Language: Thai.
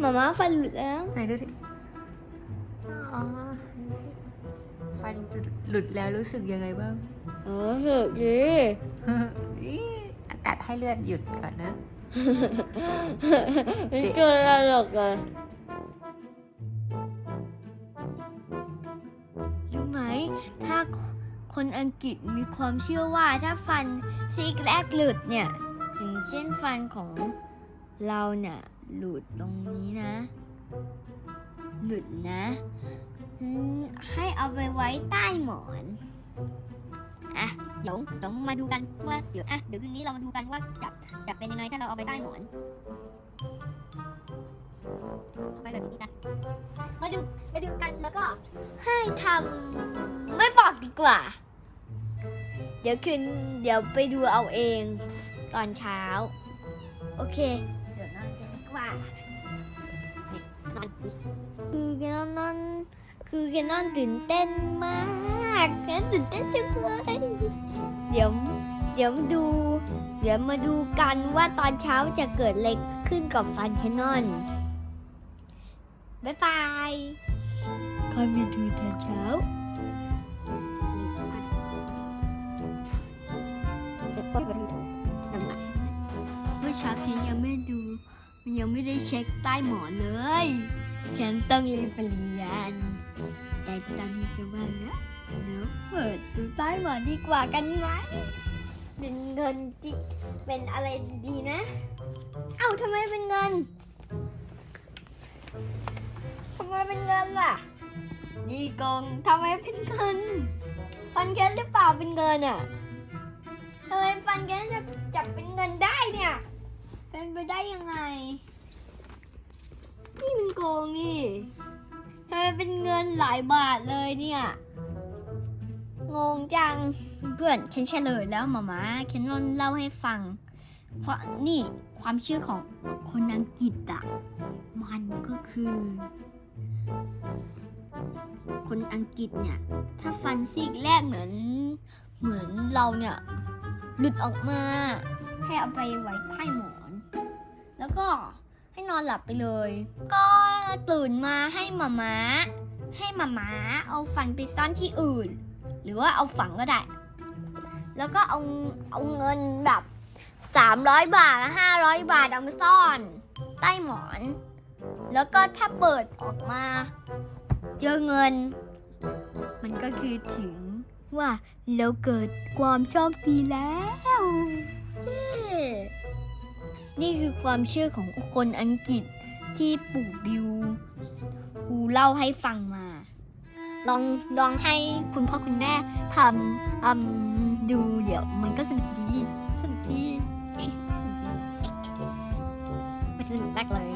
หมาม่าฟันหลุดแล้วไหนดูสิอ๋อดูสิฟันหลุดแล้วรู้สึกยังไงบ้างเออเหอะดีอีอากาศให้เลือดหยุดก่อนนะ ไม่เกินอะไรหรอกเลยรู้ไหม ถ้าคนอังกฤษมีความเชื่อว่าถ้าฟันซีกแรกหลุดเนี่ย อย่างเช่นฟันของเราเนี่ย หลุดตรงนี้นะ หลุดนะอืมให้เอาไปไว้ใต้หมอนอะเดี๋ยวเดี๋ยวมาดูกันว่าเดี๋ยวอะเดี๋ยวคืนนี้เรามาดูกันว่าจะจะเป็นยังไงถ้าเราเอาไปใต้หมอนเอาไปแบบนี้กันมาดูมาดูกันแล้วก็ให้ทำไม่บอกดีกว่า เดี๋ยวคืนเดี๋ยวไปดูเอาเองตอนเช้า โอเค คือแกนอนนอนคือแกนอนตื่นเต้นมากแกนตื่นเต้นจังเลยเดี๋ยวเดี๋ยวดู เดี๋ยวมาดูกันว่าตอนเช้าจะเกิดอะไรขึ้นกับฟันแคนนอน บ๊ายบายคอยมาดูตอนเช้าเมื่อเช้าเคนยังไม่ดู มันยังไม่ได้เช็คใต้หมอนเลยเคนต้องรีบไปเรียน แต่ตอนนี้ก็ว่านะเดี๋ยวเปิดดูใต้หมอนดีกว่ากันไหมเป็นเงินจิเป็นอะไรดีนะ เอ้าทำไมเป็นเงินทำไมเป็นเงินล่ะ นี่กงทำไมเป็นเงินฟันแกนหรือเปล่าเป็นเงินอะทำไมฟันแกนจะจับเป็นเงินได้เนี่ย ไปได้ยังไง นี่มันโกงนี่ทำไมเป็นเงินหลายบาทเลยเนี่ย งงจัง เพื่อนเคนเฉลยแล้วหมามาเคนนอนเล่าให้ฟัง เพราะนี่ความเชื่อของคนอังกฤษอะมันก็คือ คนอังกฤษเนี่ย ถ้าฟันซี่แรกเหมือน เหมือนเราเนี่ย หลุดออกมา ให้เอาไปไว้ใต้หมอน แล้วก็ให้นอนหลับไปเลย ก็ตื่นมาให้หมาม้า ให้หมาม้าเอาฟันไปซ่อนที่อื่น หรือว่าเอาฝังก็ได้ แล้วก็เอาเอาเงินแบบ300 บาท500บาทเอามาซ่อน ใต้หมอน แล้วก็ถ้าเปิดออกมาเจอเงิน มันก็คือถึงว่าเราเกิดความโชคดีแล้ว นี่คือความเชื่อของคนอังกฤษที่ปู่บิวปูเล่าให้ฟังมา ลองลองให้คุณพ่อคุณแม่ทำอืมดูเดี๋ยวมันก็สนุกดีสนุกดีเอ๊ะสนุกดีเอ๊ะเอ๊ะเอ๊ะไม่สนุกมากเลย